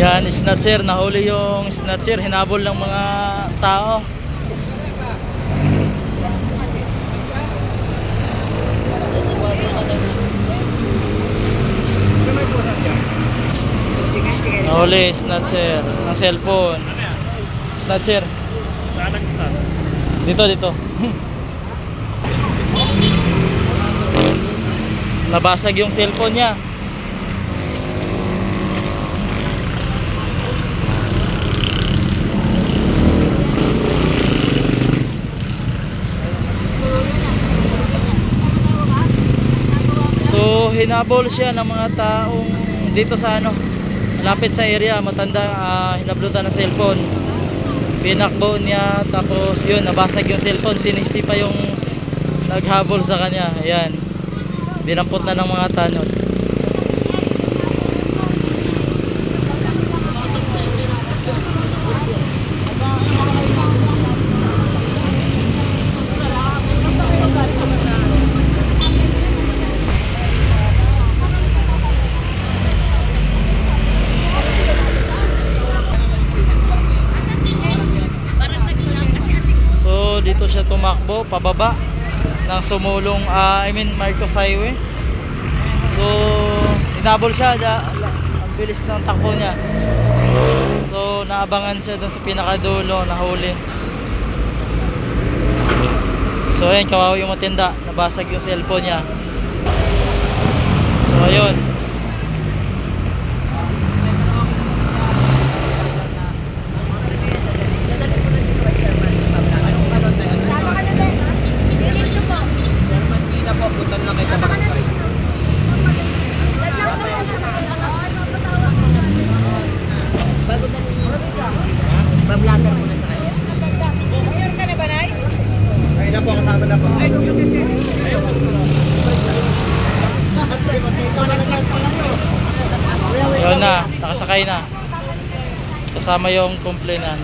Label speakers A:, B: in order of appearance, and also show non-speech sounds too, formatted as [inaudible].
A: Yan, snatcher. Nahuli yung snatcher. Hinabol ng mga tao. Nahuli, snatcher. Ng cellphone. Snatcher. Dito, dito. [laughs] Nabasag yung cellphone niya. Hinabol siya ng mga taong dito sa ano, lapit sa area, matanda, ah, hinablutan ng cellphone. Pinakbo niya, tapos yun, nabasag yung cellphone, sinisipa yung naghabol sa kanya. Ayan, dinampot na ng mga tanod. Dito siya tumakbo pababa ng sumulong ah, I mean Marcos Highway. So inabol siya da, ang bilis ng takbo niya. So naabangan siya doon sa pinakadulo nahuli. So ayun kawawa yung matinda nabasag yung cellphone niya. So ayun.
B: Bablagan mo na sa kanya.
C: Ayun na po, kasama na po.
A: Yun na, nakasakay na. Kasama yung complainant.